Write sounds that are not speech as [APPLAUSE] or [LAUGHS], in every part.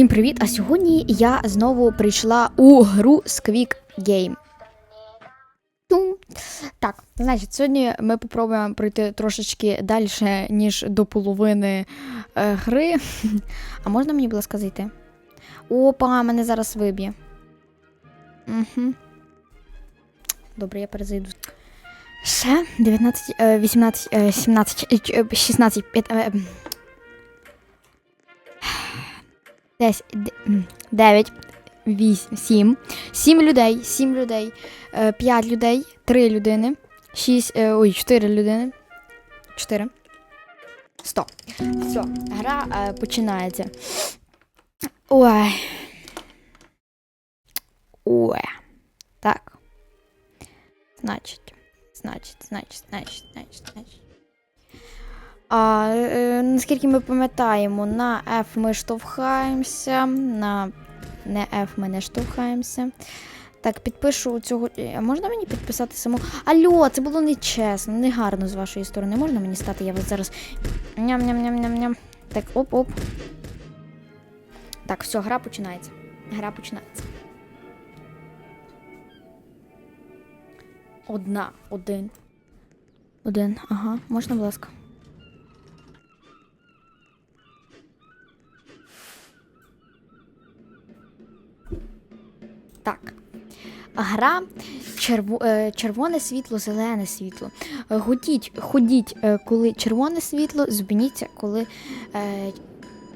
Всім привіт! А сьогодні я знову прийшла у гру Squeak Game. Так, значить, сьогодні ми попробуємо пройти трошечки далі, ніж до половини е, гри. [LAUGHS] А можна мені, будь ласка, зайти? Опа, мене зараз виб'є. Угу. Добре, я перезайду. Ще 19, е, 18, е, 17, е, 16, 5, 10, 9, 8, 7. 7 людей, 7 людей, 5 людей, 3 людини, 6, ой, 4 людини. 4. 100. Все, гра е, починається. Ой. Ой. Так. Значить, значить, значить, значить, значить, значить. А, е, наскільки ми пам'ятаємо, на F ми штовхаємося, на не F ми не штовхаємося. Так, підпишу цього. А можна мені підписати саму? Алло, це було нечесно, негарно з вашої сторони. Можна мені стати? Я вас зараз. Ням-ням-ням-ням-ням. Так, оп-оп. Так, все, гра починається. Гра починається. Одна, один. Один. Ага, можна, будь ласка. Так. Гра черво, е, червоне світло, зелене світло. Е, Ходіть, ходіть, е, коли червоне світло, зупиніться, коли е,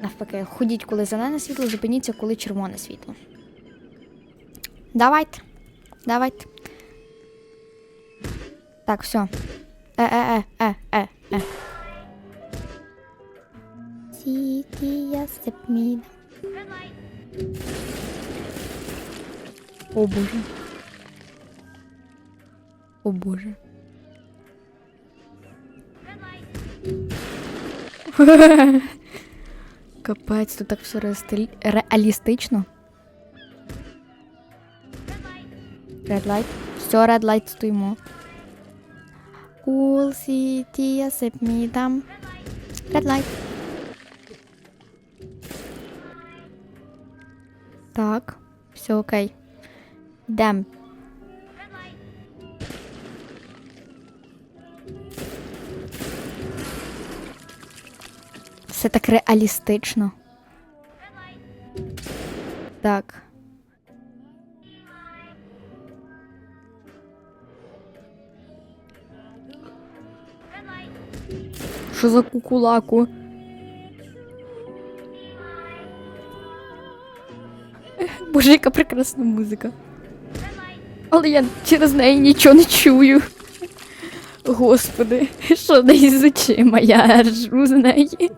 навпаки, ходіть, коли зелене світло, зупиніться, коли червоне світло. Давайте. Давайте. Так, все. Е, Е-е-е-е-е-е. Сітія степміна. О боже. О боже. [LAUGHS] Капець, тут так все реалістично. Red light. Все, light стоїмо. Cool city, я сип мі там. Light. Так, все окей. Йдем. Все так реалістично. Так. Що за кукулаку? Боже, яка прекрасна музика. Але я через неї нічого не чую. Господи, що неї з очима? Я ржу з неї.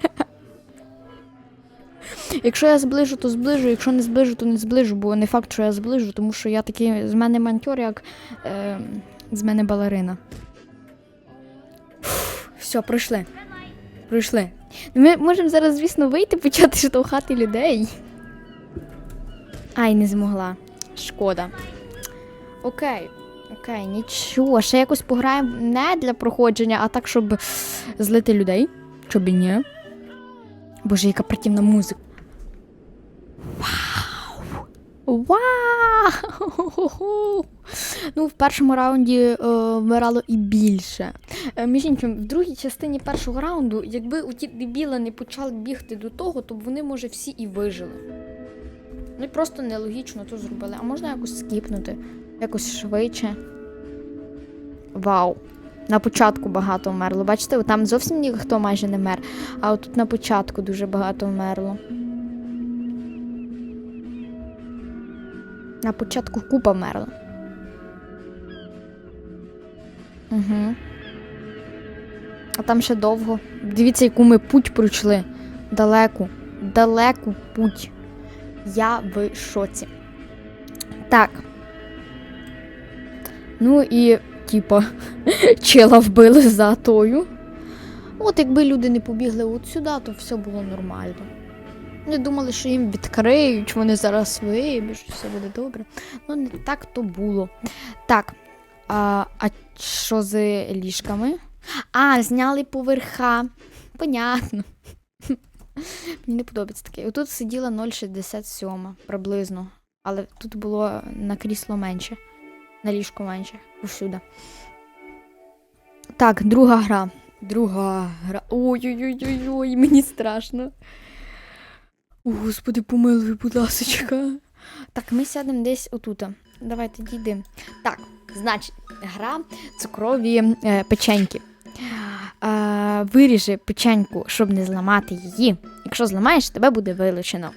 Якщо я зближу, то зближу, якщо не зближу, то не зближу, бо не факт, що я зближу, тому що я такий з мене монтер, як е, з мене балерина. Все, пройшли. Пройшли. Ми можемо зараз, звісно, вийти, почати штовхати людей. Ай, не змогла. Шкода. Окей. Окей, нічого. Ще якось пограємо не для проходження, а так, щоб злити людей. Щоб і ні. Боже, яка противна музика. Вау! Вау! Ну, в першому раунді е, вмирало і більше. Е, між іншим, в другій частині першого раунду, якби у ті дебіли не почали бігти до того, то б вони, може, всі і вижили. Вони просто нелогічно то зробили. А можна якось скіпнути, якось швидше. Вау! На початку багато вмерло. Бачите, там зовсім ніхто майже не мер, а от тут на початку дуже багато вмерло. На початку купа вмерла. Угу. А там ще довго. Дивіться, яку ми путь пройшли. Далеку. Далеку путь. Я в шоці. Так. Ну і, типа, [LAUGHS] чела вбили за тою. От якби люди не побігли от сюди, то все було нормально. Вони думали, що їм відкриють, вони зараз вибіжуть, все буде добре. Ну, не так то було. Так. А, а що з ліжками? А, зняли поверха. Понятно. [LAUGHS] Мені не подобається таке. Отут сиділа 0,67 приблизно. Але тут було на крісло менше. На ліжко менше. Повсюди. Так, друга гра. Друга гра. Ой-ой-ой-ой, мені страшно. О, Господи, помилуй, будь ласочка. Так, ми сядемо десь отут. Давайте дійдемо. Так, значить, гра цукрові е, печеньки. Е, виріжи печеньку, щоб не зламати її. Якщо зламаєш, тебе буде вилучено.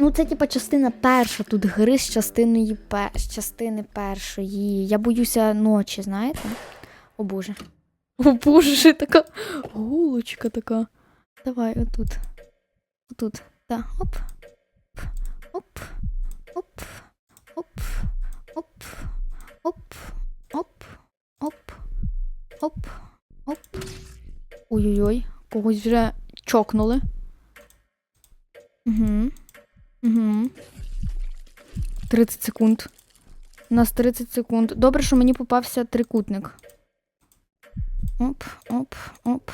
Ну, це типа частина перша, тут гри з частиною пе- з частини першої. Я боюся ночі, знаєте? О Боже. О Боже, така гулочка така. Давай, отут. Отут. Так, оп. Оп. Оп. Оп. Оп. Оп. Оп. Оп. Оп. Оп. Ой-ой-ой. Когось вже чокнули. Угу. Угу. 30 секунд. У нас 30 секунд. Добре, що мені попався трикутник. Оп, оп, оп.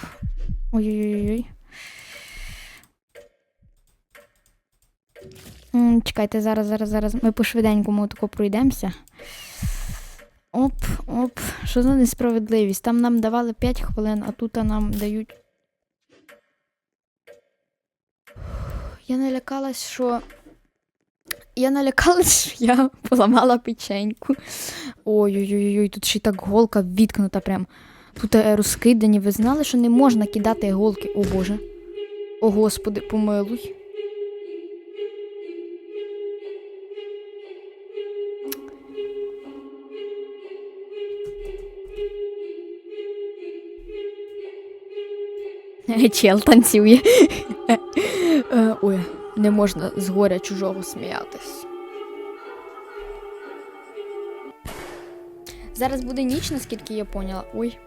Ой-ой-ой. Чекайте, зараз, зараз, зараз. Ми по швиденькому тако пройдемося. Оп, оп. Що за несправедливість? Там нам давали 5 хвилин, а тут нам дають. Я налякалась, що. Я налякалась, що я поламала печеньку. Ой-ой-ой, тут ще й так голка відкнута прям. Тут е, розкидані. Ви знали, що не можна кидати голки? О Боже. О Господи, помилуй. Чел танцює. Не можна з горя чужого сміятись. Зараз буде ніч, наскільки я поняла. Ой.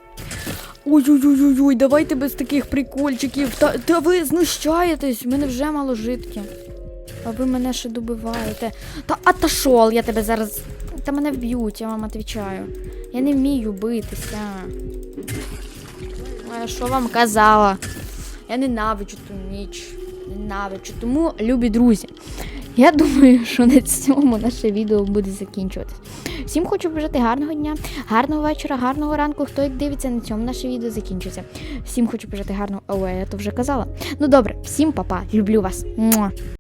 Ой-ой-ой-ой, давайте без таких прикольчиків. Та, та ви знущаєтесь, в мене вже мало житки. А ви мене ще добиваєте. Та аташол, я тебе зараз. Та мене вб'ють, я вам відповідаю. Я не вмію битися. А я що вам казала? Я ненавиджу ту ніч. Ненавиджу. Тому, любі друзі, я думаю, що на цьому наше відео буде закінчуватись. Всім хочу бажати гарного дня, гарного вечора, гарного ранку. Хто як дивиться, на цьому наше відео закінчується. Всім хочу бажати гарного. Ой, я то вже казала. Ну добре, всім па-па, люблю вас.